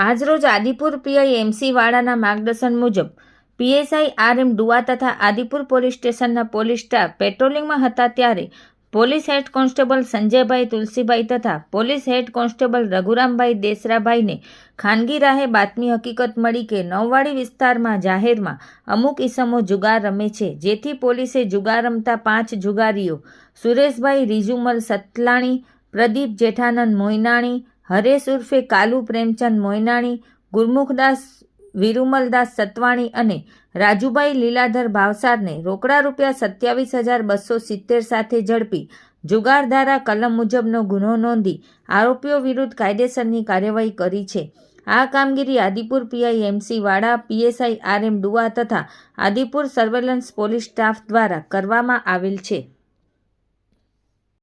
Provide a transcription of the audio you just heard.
આજરોજ Adipur PI MC વાળાના માર્ગદર્શન મુજબ પીએસઆઈ આર એમ ડુઆ તથા આદિપુર પોલીસ સ્ટેશનના પોલીસ સ્ટાફ પેટ્રોલિંગમાં હતા ત્યારે પોલીસ હેડ કોન્સ્ટેબલ સંજયભાઈ તુલસીભાઈ તથા પોલીસ હેડ કોન્સ્ટેબલ રઘુરામભાઈ દેસરાભાઈને ખાનગી રાહે બાતમી હકીકત મળી કે નવવાડી વિસ્તારમાં જાહેરમાં અમુક ઇસમો જુગાર રમે છે, જેથી પોલીસે જુગાર રમતા પાંચ જુગારીઓ સુરેશભાઈ રીજુમલ સતલાણી, પ્રદીપ જેઠાનંદ મોયનાણી હરેશ ઉર્ફે કાલુ, પ્રેમચંદ મોયનાણી ગુરમુખદાસ, વિરુમલદાસ સતવાણી અને રાજુભાઈ લીલાધર ભાવસારને રોકડા રૂપિયા સત્યાવીસ હજાર બસો સિત્તેર સાથે ઝડપી જુગારધારા કલમ મુજબનો ગુનો નોંધી આરોપીઓ વિરુદ્ધ કાયદેસરની કાર્યવાહી કરી છે. આ કામગીરી Adipur PI MC Vada PSI R M Dua તથા આદિપુર સર્વેલન્સ પોલીસ સ્ટાફ દ્વારા કરવામાં આવેલ છે.